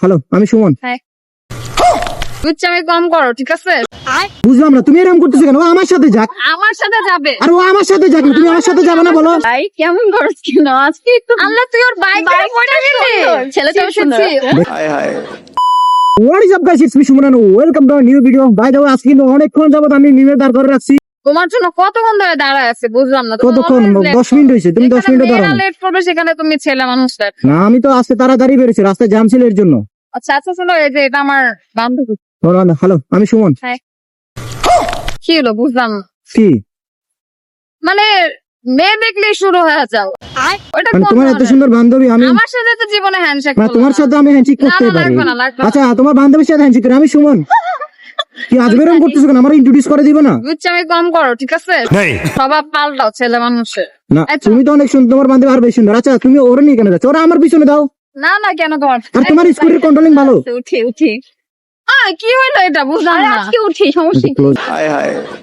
Hello আমি সুমন। আমি কম করো ঠিক আছে? বুঝলাম না তুমি এরকম করতেছো কেন? ও আমার সাথে যাক। আমার সাথে যাবে। আর ও আমার সাথে যাক না, তুমি আমার সাথে যাবে না বলো। ভাই কেমন করছ কেন? আজকে একটু আল্লাহ তুই ওর বাইক পড়ে গেলি ছেলেটা সুন্দর। What is up guys it's me Suman welcome to new video by the way আজকে অনেকক্ষণ যাবত আমি নিউ দাঁড় করে রাখছি তোমার জন্য কতক্ষণ ধরে দাঁড়ায় আছে বুঝলাম না। কতক্ষণ? দশ মিনিট হয়েছে তুমি দশ মিনিট দাঁড়ানো লেট করবে সেখানে তুমি ছেলে মানুষ না আমি তো আজকে তাড়াতাড়ি বেরিয়েছি রাস্তায় জ্যাম ছিল এর জন্য। আচ্ছা আচ্ছা শোনো এই যে এটা আমার বান্ধবী। হ্যালো আমি সুমন। কি হলো বুঝলাম। কি? মানে মেয়ে দেখলেই শুরু হয়ে যাও। ওটা মানে তোমার এত সুন্দর বান্ধবী আমি আমার সাথে তো জীবনে হ্যান্ডশেক তোমার সাথে আমি হ্যান্ডশেক করতে পারি। আচ্ছা তোমার বান্ধবীর সাথে হ্যান্ডশেক করি আমি সুমন। কি আজ বেরম করতেছো কেন? আমার ইন্ট্রোডিউস করে দিবে না? বুঝছি আমি কম করো ঠিক আছে? স্বভাব পাল্টাও ছেলে মানুষের। না আচ্ছা। তুমি তো অনেক সুন্দর তোমার বান্ধবী আর বেশি সুন্দর। আচ্ছা তুমি ওরে নিয়ে কেন যাচ্ছ? ওরা আমার পিছনে দাও। না না কেন তোমার? আর তোমার স্কুটির কন্ট্রোলিং ভালো। উঠি উঠি। আহ, কি হইল এটা? বুঝলাম না। আজকে উঠি সমস্যা?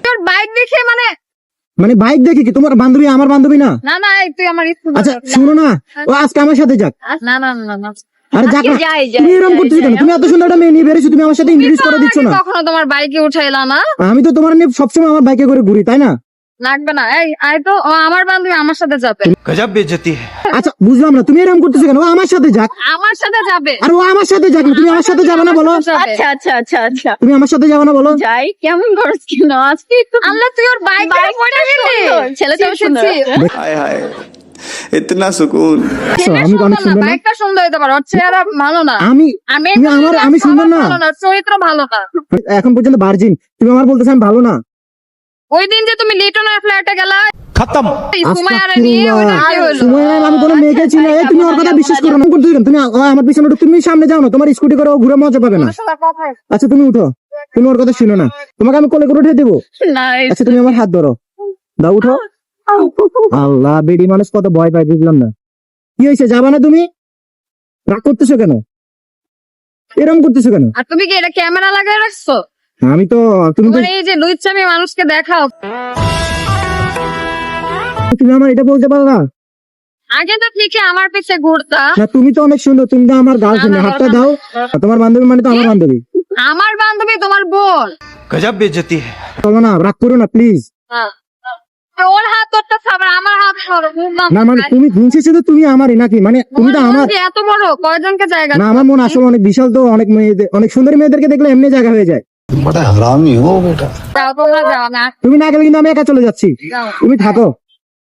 তোর বাইক দেখে মানে মানে বাইক দেখি কি? তোমার বান্ধবী আমার বান্ধবী না? না না তুই আমার স্কুল আচ্ছা শুনো না। ও আজকে আমার সাথে যাক। না না না না। তুমি সুন্দর মেয়ে নিয়ে তুমি আমার সাথে করে দিচ্ছ তোমার বাইকে না? আমি তো তোমার সবসময় আমার বাইকে করে ঘুরি তাই না? লাগবে না। আয় তো ও আমার বান্ধবী আমার সাথে আচ্ছা বুঝলাম না তুমি ও আমার সাথে আমার সাথে যাবে। ও আমার সাথে তুমি আমার সাথে না আচ্ছা আচ্ছা আচ্ছা আচ্ছা। তুমি আমার সাথে না যাই কেমন কি না? আল্লাহ তুই ছেলে ইতনা সুকুন আমি অনেক সুন্দর না একটা সুন্দর হতে পারে ওর চেহারা ভালো না। আমি আমি আমার আমি সুন্দর না। চরিত্র ভালো না। এখন পর্যন্ত ভার্জিন তুমি আমার বলতেছ আমি ভালো না। ওই দিন যে তুমি লিটন লিটনের ফ্ল্যাটে গেলা খতম। সুমায়ারে নিয়ে ওই কি হলো? সুমায়ার আমি কোনো মেয়েকে আচ্ছা, চিনি? না আচ্ছা, তুমি আচ্ছা, ওর কথা বিশ্বাস করো না করতে তুমি আমার পিছনে তুমি সামনে যাও না তোমার স্কুটি করে ঘুরে মজা পাবে না। আচ্ছা তুমি উঠো। তুমি ওর কথা শুনো না। তোমাকে আমি কোলে করে উঠে দেবো। আচ্ছা তুমি আমার হাত ধরো। দাও উঠো। আল্লাহ বেডি মানুষ কত ভয় পায় বুঝলাম না। কি হয়েছে যাবা না তুমি? রাগ করতেছো কেন? এরকম করতেছো কেন? আর তুমি কি এটা ক্যামেরা লাগায় রাখছো? আমি তো তুমি তো এই যে লুইচামি মানুষকে দেখাও। তুমি আমার এটা বলতে পারো না। আগে তো ঠিকই আমার পিছে ঘুরতা। না তুমি তো অনেক সুন্দর তুমি তো আমার গার্লফ্রেন্ড হাতটা দাও। তোমার বান্ধবী মানে তো আমার হ্যাঁ? বান্ধবী। আমার বান্ধবী তোমার বোন। গজব বেজতি হ্যাঁ না রাগ করো না প্লিজ হ্যাঁ। ওর মানে মানে তুমি না গেলে কিন্তু আমি একা চলে যাচ্ছি। তুমি থাকো।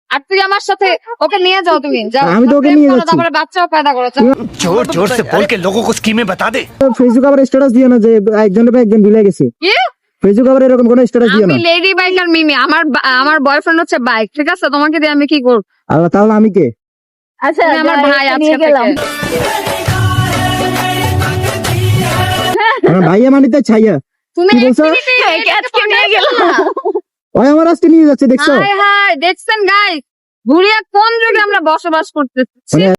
আর তুই আমার সাথে ওকে নিয়ে যাও তুমি আমি তো ওকে নিয়ে যাচ্ছি। তারপরে ফেসবুক আবার স্ট্যাটাস দিয়ে না যে একজনের একজন ভুলে গেছে। ফেসবুক আবার এরকম কোনো স্ট্যাটাস দিও না। আমি লেডি বাইক আর মিমি আমার আমার বয়ফ্রেন্ড হচ্ছে বাইক ঠিক আছে? তোমাকে দিয়ে আমি কি করব? আল্লাহ তাহলে আমি কে? আচ্ছা আমার ভাই আজকে থেকে। আমার ভাইয়া মানিতে ছাইয়া। তুমি আজকে নিয়ে গেলাম। ওই আমার আজকে নিয়ে যাচ্ছে দেখছ? হাই হাই দেখছেন গাইস ঘুরিয়ে কোন যুগে আমরা বসবাস করতেছি? মানে